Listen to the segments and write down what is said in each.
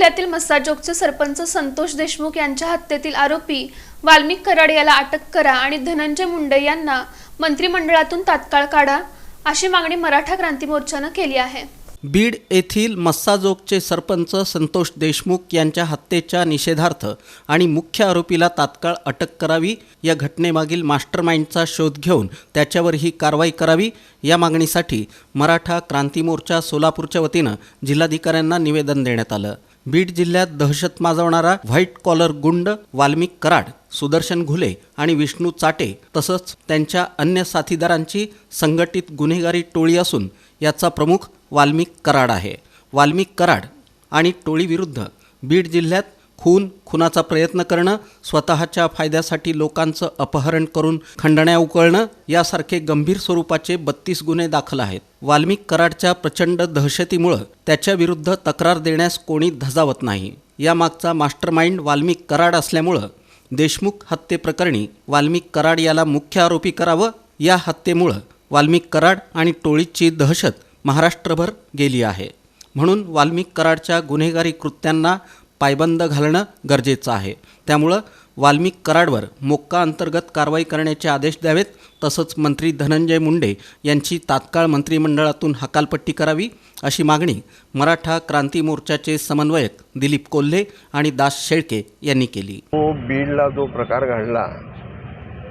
जिल्ह्यातील मस्साजोगचे सरपंच संतोष देशमुख यांच्या हत्येतील आरोपी वाल्मिक कराड याला अटक करा आणि धनंजय मुंडे यांना मंत्रिमंडळातून तात्काळ काढा अशी मागणी मराठा क्रांती मोर्चानं केली आहे. बीड येथील मस्साजोगचे सरपंच संतोष देशमुख यांच्या हत्येच्या निषेधार्थ आणि मुख्य आरोपीला तात्काळ अटक करावी या घटनेमागील मास्टरमाइंडचा शोध घेऊन त्याच्यावर ही कारवाई करावी या मागणीसाठी मराठा क्रांती मोर्चा सोलापूरच्या वतीनं जिल्हाधिकाऱ्यांना निवेदन देण्यात आलं. बीड जिल्ह्यात दहशत माजवणारा व्हाईट कॉलर गुंड वाल्मिक कराड सुदर्शन घुले आणि विष्णू चाटे तसंच त्यांच्या अन्य साथीदारांची संघटित गुन्हेगारी टोळी असून याचा प्रमुख वाल्मिक कराड आहे. वाल्मिक कराड आणि टोळीविरुद्ध बीड जिल्ह्यात खून खुनाचा प्रयत्न करणं स्वतःच्या फायद्यासाठी लोकांचं अपहरण करून खंडण्या उकळणं यासारखे गंभीर स्वरूपाचे बत्तीस गुन्हे दाखल आहेत. वाल्मिक कराडच्या प्रचंड दहशतीमुळं त्याच्याविरुद्ध तक्रार देण्यास कोणी धजावत नाही. यामागचा मास्टरमाइंड वाल्मिक कराड असल्यामुळं देशमुख हत्येप्रकरणी वाल्मिक कराड याला मुख्य आरोपी करावं या हत्येमुळं वाल्मिक कराड आणि टोळीची दहशत महाराष्ट्रभर गेली आहे. म्हणून वाल्मिक कराडच्या गुन्हेगारी कृत्यांना पायबंद घालणं गरजेचं आहे. त्यामुळं वाल्मिक कराडवर मोक्का अंतर्गत कारवाई करण्याचे आदेश द्यावेत तसंच मंत्री धनंजय मुंडे यांची तात्काळ मंत्रिमंडळातून हकालपट्टी करावी अशी मागणी मराठा क्रांती मोर्चाचे समन्वयक दिलीप कोल्हे आणि दास शेळके यांनी केली. तो बीडला जो प्रकार घडला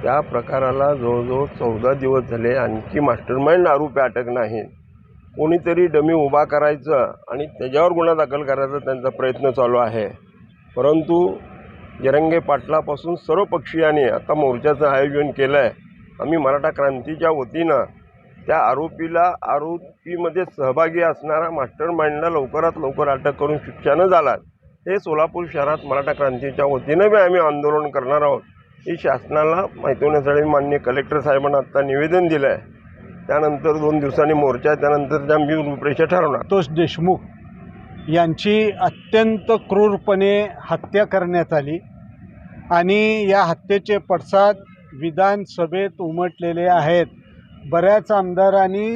त्या प्रकाराला जवळजवळ चौदा दिवस झाले आणखी मास्टरमाइंड आरोपी अटक नाहीत. कोणीतरी डमी उभा करायचं आणि त्याच्यावर गुन्हा दाखल करायचा त्यांचा प्रयत्न चालू आहे. परंतु जरंगे पाटलापासून सर्व पक्षीयांनी आता मोर्चाचं आयोजन केलं आहे आम्ही मराठा क्रांतीच्या वतीनं त्या आरोपीला आरोपीमध्ये सहभागी असणारा मास्टर माइंडला लवकरात लवकर अटक करून शिक्षानं झाला हे सोलापूर शहरात मराठा क्रांतीच्या वतीनं बी आम्ही आंदोलन करणार आहोत. ही शासनाला माहिती होण्यासाठी मान्य कलेक्टर साहेबांना आत्ता निवेदन दिलं आहे त्यानंतर दोन दिवसांनी मोर्चा आहे, त्यानंतर त्या मी रूपरेषा ठरवणार. संतोष देशमुख यांची अत्यंत क्रूरपणे हत्या करण्यात आली आणि या हत्येचे पडसाद विधानसभेत उमटलेले आहेत. बऱ्याच आमदारांनी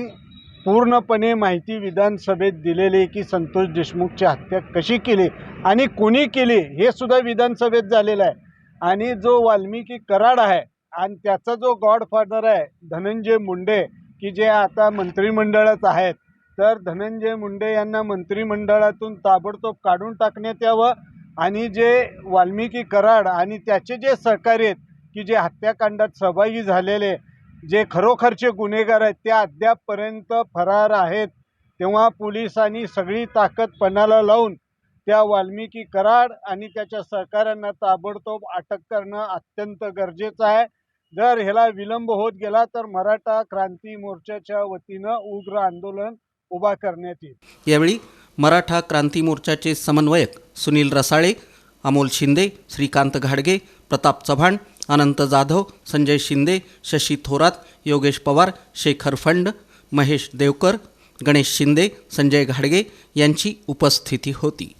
पूर्णपणे माहिती विधानसभेत दिलेली की संतोष देशमुखची हत्या कशी केली आणि कोणी केली हे सुद्धा विधानसभेत झालेलं आहे. आणि जो वाल्मिकी कराड आहे आणि त्याचा जो गॉडफादर आहे धनंजय मुंडे की जे आता मंत्रिमंडळात आहेत तर धनंजय मुंडे यांना मंत्रिमंडळातून ताबडतोब काढून टाकण्यात यावं आणि जे वाल्मिकी कराड आणि त्याचे जे सहकारी आहेत की जे हत्याकांडात सहभागी झालेले जे खरोखरचे गुन्हेगार आहेत ते अद्यापपर्यंत फरार आहेत. तेव्हा पोलिसांनी सगळी ताकद पणाला लावून त्या वाल्मिकी कराड आणि त्याच्या सहकाऱ्यांना ताबडतोब अटक करणं अत्यंत गरजेचं आहे. जर ह्याला विलंब होत गेला तर मराठा क्रांती मोर्चाच्या वतीनं उग्र आंदोलन उभा करण्यात येईल. यावेळी मराठा क्रांती मोर्चाचे समन्वयक सुनील रसाळे अमोल शिंदे श्रीकांत घाडगे प्रताप चव्हाण अनंत जाधव संजय शिंदे शशी थोरात योगेश पवार शेखर फंड महेश देवकर गणेश शिंदे संजय घाडगे यांची उपस्थिती होती.